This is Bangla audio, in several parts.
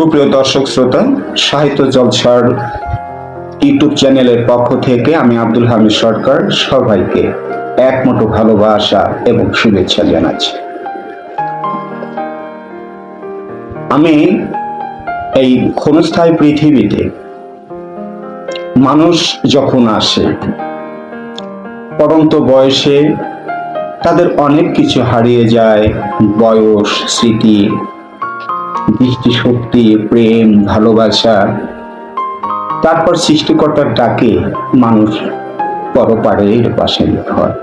সুপ্রিয় দর্শক শ্রোতা, সাহিত্য জলসার ইউটিউব চ্যানেলের পক্ষ থেকে আমি আব্দুল হামিদ সরকার সবাইকে এক ভালোবাসা এবং শুভেচ্ছা জানাচ্ছি। আমি এই ক্ষণস্থায়ী পৃথিবীতে মানুষ যখন আসে, পরন্ত বয়সে তাদের অনেক কিছু হারিয়ে যায়, বয়স, স্মৃতি দৃষ্টিশক্তি, প্রেম, ভালোবাসা। তারপর সৃষ্টিকর্তার ডাকে মানুষ পরপারের পাশে হয়।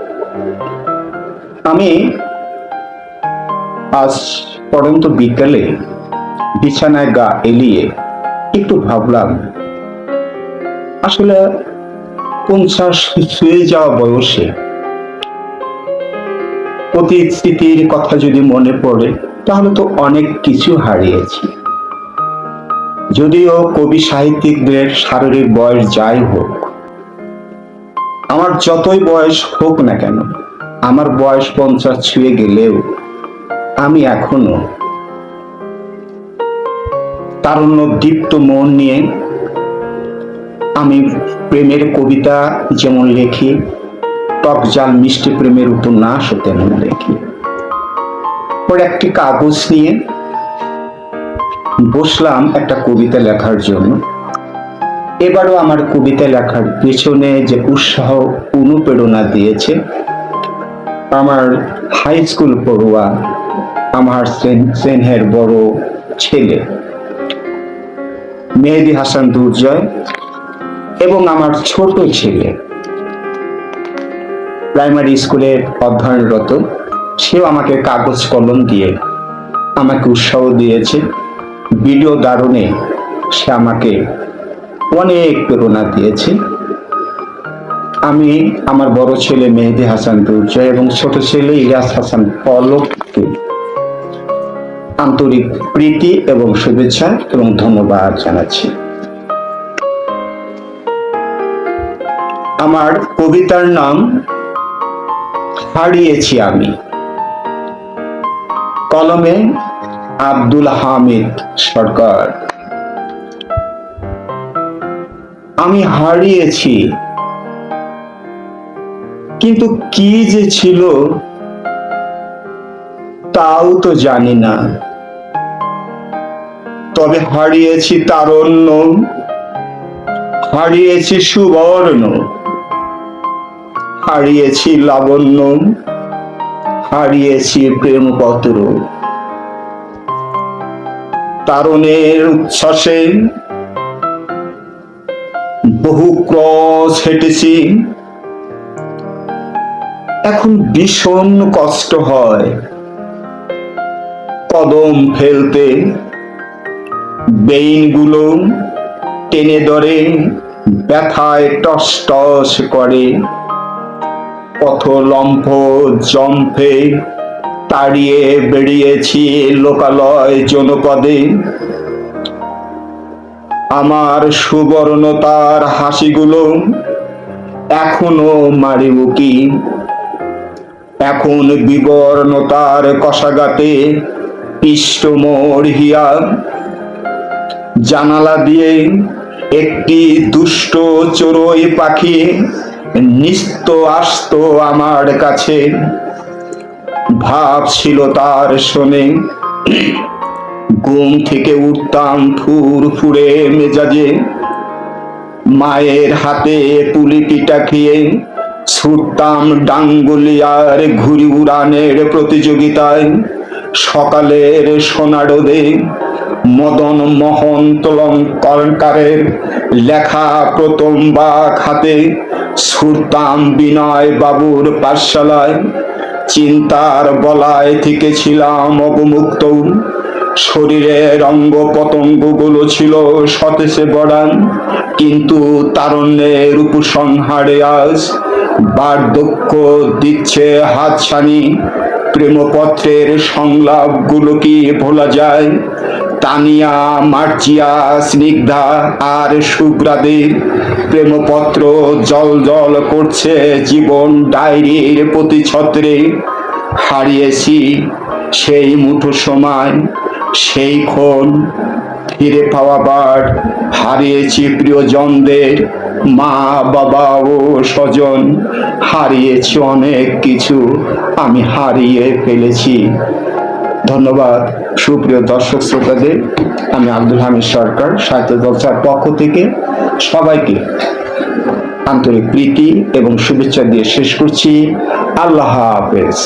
আমি আজ পরন্ত বিকালে বিছানায় গা এলিয়ে একটু ভাবলাম, আসলে পঞ্চাশ শুয়ে যাওয়া বয়সে? অতীত স্মৃতির কথা যদি মনে পড়ে তাহলে তো অনেক কিছু হারিয়েছি। যদিও কবি সাহিত্যিকদের শারীরিক বয়স যাই হোক, আমার যতই বয়স হোক না কেন, আমার বয়স পঞ্চাশ ছুঁয়ে গেলেও আমি এখনও তারুণ্য দীপ্ত মন নিয়ে আমি প্রেমের কবিতা যেমন লেখি টক জাল মিষ্টি প্রেমের উপন্যাস তেমন লেখি। পরে একটি কাগজ নিয়ে বসলাম একটা কবিতা লেখার জন্য। এবারও আমার কবিতা লেখার পেছনে যে উৎসাহ, অনুপ্রেরণা দিয়েছে, আমার হাই স্কুল পড়ুয়া, আমার স্নেহের বড় ছেলে, মেহেদি হাসান দুর্জয় এবং আমার ছোট ছেলে প্রাইমারি স্কুলে অধ্যয়নরত সেও আমাকে কাগজ কলম দিয়ে, আমাকে উৎসাহ দিয়েছে। ভিডিও দারুণে সে আমাকে অনেক প্রেরণা দিয়েছে। আমি আমার বড় ছেলে মেহেদি হাসান দুর্জয় এবং ছোট ছেলে ইলিয়াস হাসান পলককে আন্তরিক প্রীতি এবং শুভেচ্ছা এবং ধন্যবাদ জানাচ্ছি। আমার কবিতার নাম, হারিয়েছি আমি। কলমে আব্দুল হামিদ সরকার। আমি হারিয়েছি। কিন্তু কি যে ছিল তাও তো জানি না। তবে হারিয়েছি তারণ্য, হারিয়েছি সুবর্ণ, হারিয়েছি লাবণ্য হারিয়েছি প্রেমপত্র তারণের উচ্ছ্বাসে বহু ক্রস হেঁটেছি। এখন ভীষণ কষ্ট হয় কদম ফেলতে। বেইনগুলো টেনে ধরে, ব্যথায় টস টস করে। পথ লম্ফ জম্ফে তাড়িয়ে বেরিয়েছি লোকালয় জনপদে। আমার সুবর্ণতার হাসিগুলো এখনও মারি বুকি এখন বিবর্ণতার কষাগাতে পিষ্টমোর হিয়া। জানালা দিয়ে একটি দুষ্ট চড়ুই পাখি নিস্ত আসতো আমার কাছে। ভাব ছিল তার শোনে। ঘুম থেকে উঠতাম ফুর ফুরে মেজাজে। মায়ের হাতে পুলি পিঠা খেয়ে ছুটতাম ডাঙ্গুলিয়ার ঘুরি উড়ানের প্রতিযোগিতায়। সকালের সোনারোদে মদন মোহন তলঙ্করকারের লেখা প্রথম বা খাতে ছুটতাম বিনয় বাবুর পাঠশালায় চিন্তার বলায় থেকে ছিলাম অবমুক্ত। শরীরের অঙ্গ পতঙ্গগুলো ছিল সতেজে বড়ান কিন্তু তারণ্যের উপসংহারে আজ বার্ধক্য দিচ্ছে হাতছানি। প্রেমপত্রের সংলাপগুলো কি ভোলা যায়? তানিয়া, মার্জিয়া, স্নিগ্ধা আর শুভ্রাদের প্রেমপত্র জল জল করছে জীবন ডায়েরির প্রতিছত্রে। হারিয়েছি সেই মুঠো সময়, সেই ক্ষণ। ফিরে পাওয়াবার হারিয়েছি প্রিয়জনদের, মা, বাবা ও স্বজন। হারিয়েছি অনেক কিছু, আমি হারিয়ে ফেলেছি। ধন্যবাদ। সুপ্রিয় দর্শক শ্রোতাদের, আমি আব্দুল হামিদ সরকার, সাহিত্য চর্চার পক্ষ থেকে সবাইকে আন্তরিক প্রীতি এবং শুভেচ্ছা দিয়ে শেষ করছি। আল্লাহ হাফেজ।